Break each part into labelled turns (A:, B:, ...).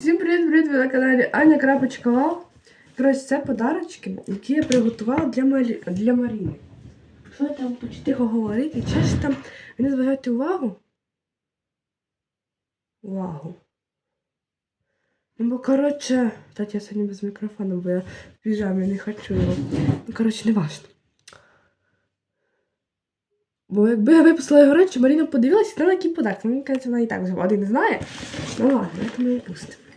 A: Всім привіт-привіт! Ви на каналі Аня Крапочка Вау. Коротше, це подарочки, які я приготувала для, Малі... для Маріни. Що я там хочу тихо говорити? Чи ж там не зважаєте увагу? Увагу. Ну, бо, коротше, кстати, я сьогодні без мікрофону, бо я в піжамі не хочу його. Ну, коротше, не важно. Бо якби я випустила його речі, Маріна подивилася, на який подарок. Мені кажеться, вона і так вже один знає. Ну ладно, я не пустимо.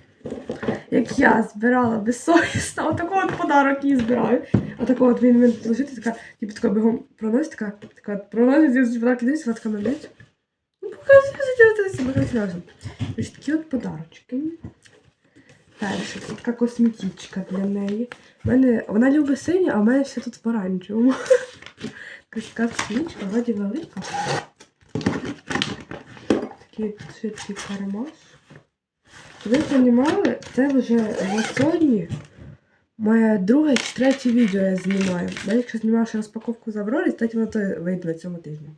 A: Як я збирала безсовісно, отакого от подарок їй збираю. А такого от він він лежить, така, типу, така бігом проносить, така, така проносить, ці подарки дивиться, вона така на дивиться. Ну, це себе красиво. Ось такі от подарочки. Перше, це така косметичка для неї. В мене, вона любить синє, а в мене все тут в оранжевому. Така косметичка, вроді велика. Такий швидкий кармаш. Ви розуміли, це вже на сьогодні моє друге чи третє відео я знімаю. Далі, якщо знімаю ще розпаковку з Аврори, стать воно то вийде на цьому тижні.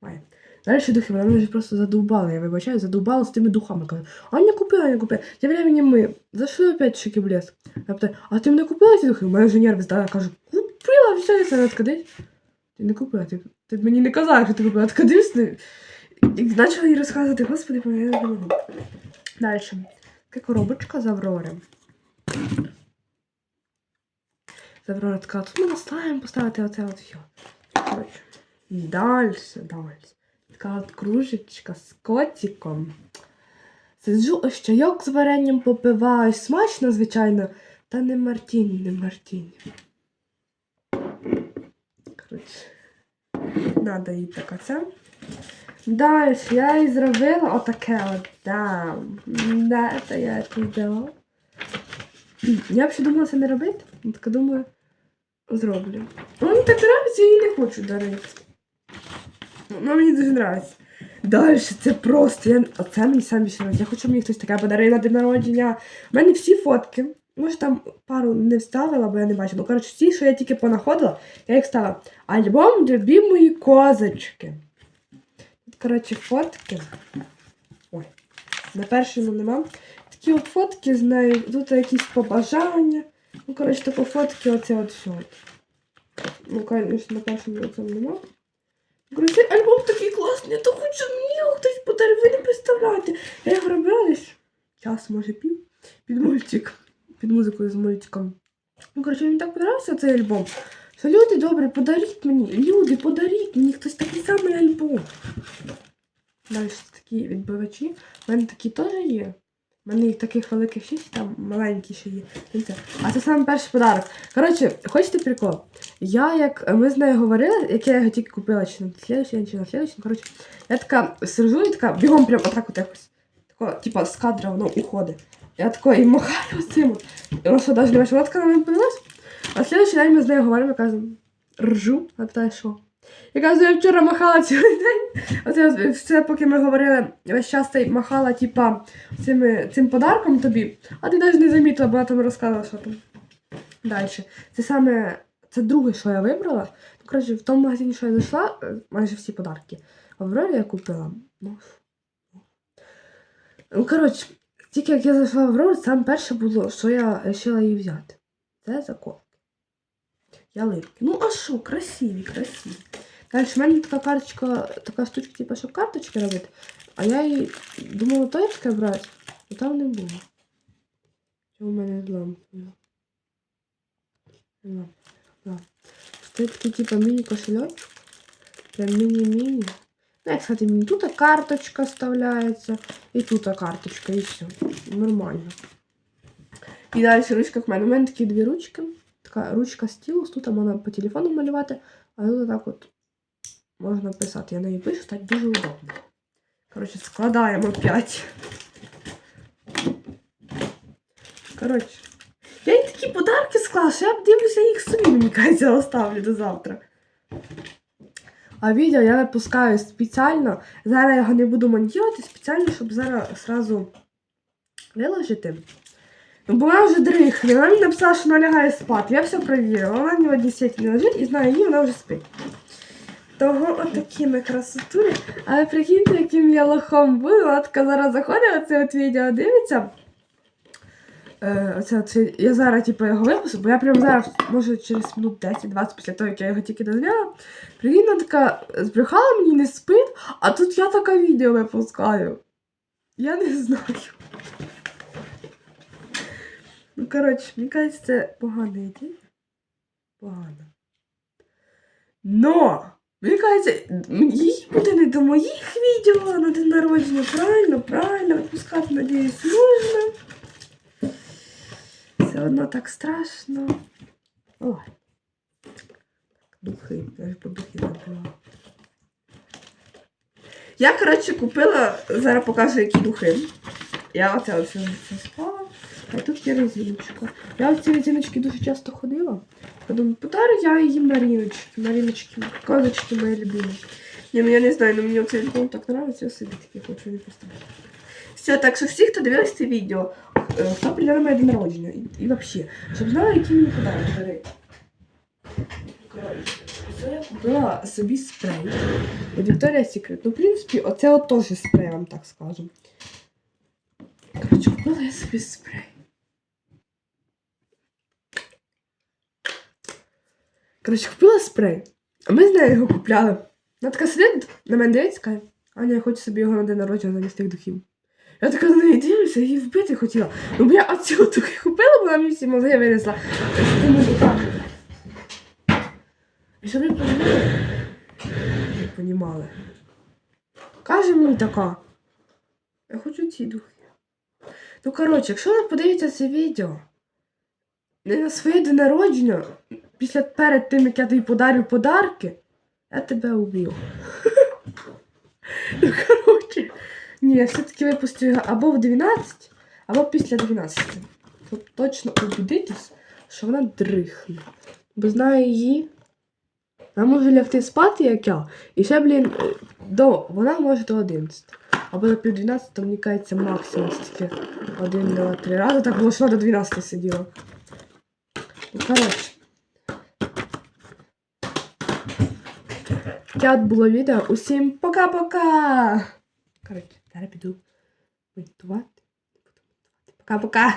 A: Має. Далі духи, вона мене вже просто задовбала, я вибачаю, задовбала з тими духами. Каже, Аня купила, Аня купила. Тем временем ми. За що опять шики блеск? Я питаю, а ти мене купила ці духи? У мене вже нерви здала. Купила, все, я це откадись. Ти не купила, ти, ти мені не казала, що ти купила, откадись. І почала їй розказувати, господи, я не можу. Далі. Така коробочка з Аврори. З Аврори така, тут ми наставимо поставити оце от все. Коротше. Далі, далі. Така от кружечка з котиком. Сиджу, ось чайок з варенням попиваю. Смачно, звичайно. Та не мартіні, не мартіні. Коротше. Надо їй така ця. Далі я і зробила отаке от. Да. Да, це я це зробила. Я взагалі думала це не робити. Я така думаю, зроблю. Ну, мені так подобається, я їй не хочу дарити. Ну, мені дуже подобається. Далі це просто. Я... Оце мені сам більше. Я хочу, мені хтось таке подарив на день народження. У мене всі фотки. Може там пару не вставила, бо я не бачила. Коротше, всі, що я тільки понаходила, я їх ставила. Альбом любимої козочки. Коротше, фотки. Ой, на першому нема. Такі от фотки з нею. Тут якісь побажання. Ну, коротше, такі фотки, оце от все. Ну, звісно, на першому цьому нема. Коротше, альбом такий класний, я то хочу мені хтось подарив, ви не представляєте. Я його робила час, може, пів, під мультик, під музикою з мультиком. Ну, коротше, мені так подобався цей альбом. Що люди добре, подаріть мені, люди, подаріть мені хтось такий самий альбом. Далі такі відбивачі. У мене такі теж є. У мене їх таких великих шість, там маленькі ще є. А це саме перший подарок. Коротше, хочете прикол? Я, як ми з нею говорили, як я його тільки купила, чи на слідчий чи на слідчий, коротше, я така сижу і така бігом прям отак от якось. Тако, типа, з кадра воно уходить. Я тако і махаю цим. що навіть не бачила, вона на мене подивилась. А слідчий день ми з нею говоримо, кажемо, ржу, а питає, що? Я кажу, я вчора махала цілий день. Оце все, поки ми говорили, весь час цей махала, типа, цими, цим подарком тобі, а ти навіть не замітила, бо я там розказала, що там. Далі. Це саме це друге, що я вибрала. Ну, коротше, в тому магазині, що я зайшла, майже всі подарки. В Аврорі я купила. Ну, коротше, тільки як я зайшла в Аврору, саме перше було, що я вирішила її взяти. Це заколки. Ялинки. Ну, а що, красиві, красиві. Далі в мене така карточка, така штучка, типу, щоб карточки робити. А я її думала точки брати, а там не було. Що у мене зламано? Ну, да. Це такий, типу, міні-кошельочок. Прям міні-міні. Ну, як сказати, мені тут карточка вставляється, і тут карточка, і все. Нормально. І далі ручка в мене. У мене такі дві ручки. Така ручка стілус, тут можна по телефону малювати, а тут так от можна писати. Я неї пишу, так дуже удобно. Коротше, складаємо 5. Коротше. Я їй такі подарки склала, що я дивлюся їх собі, мені кажеться, оставлю до завтра. А відео я випускаю спеціально. Зараз я його не буду монтувати, спеціально, щоб зараз одразу виложити. Вона вже дрихне, вона мені написала, що вона лягає спати. Я все перевірила. Вона в нього дійсно лежить і знаю її, вона вже спить. Того отакі ми красотулі. Але прикиньте, яким я лохом буду. Вона така зараз заходить, оце от відео дивиться. Е, оце, це, я зараз типу, його випуску, бо я прямо зараз, може, через минут 10-20 після того, як я його тільки дозвіла, Привітна така збрехала мені не спить, а тут я таке відео випускаю. Я не знаю. Ну, коротше, мені кажеться, це погана ідея. Погано. Но! Мені кажеться, їй буде не до моїх відео на день народження. Правильно, правильно, випускати, надіюсь, можна. Все одно так страшно. Ой. Духи, я ж по духи. Я, коротше, купила, зараз покажу, які духи. Я оце ось спала, а тут є резиночка. Я в ці резиночки дуже часто ходила. Я думаю, подарю я їм Маріночки. Маріночки, козочки мої любимі. Ні, ну я не знаю, ну мені оцей альбом так подобається, я собі такі хочу не поставити. Все, так що всі, хто дивився це відео, е, хто прийде моє день народження, і, і взагалі, щоб знали, які мені подарунки це я купила собі спрей від Victoria's Secret. Ну, в принципі, оце от теж спрей, вам так скажу. Коротше, купила я собі спрей. Коротше, купила спрей. А ми з нею його купляли. Вона така сидить на мене дивиться, каже, Аня, я хочу собі його на день народження замість тих духів. Я така на неї дивлюся, її вбити хотіла. Ну, бо я оці духи купила, бо вона мені всі мозги винесла. І щоб ви понімали? Каже мені така. Я хочу ці духи. Ну, коротше, якщо ви подивитеся це відео, не на своє день народження, після перед тим, як я тобі подарю подарки, я тебе уб'ю. Ну, коротше. Ні, я все-таки випустю його або в 12, або після 12. Щоб точно убедитись, що вона дрихне. Бо знаю її. Вона може лягти спати, як я. І ще, блін, е, до, вона може до 11. Або до пів 12, мені кажеться, максимум стільки. Один, два, три рази. Так було, що до 12 сиділа. Ну, коротше. Таке було відео. Усім пока-пока! Коротше, зараз піду медитувати. Пока-пока!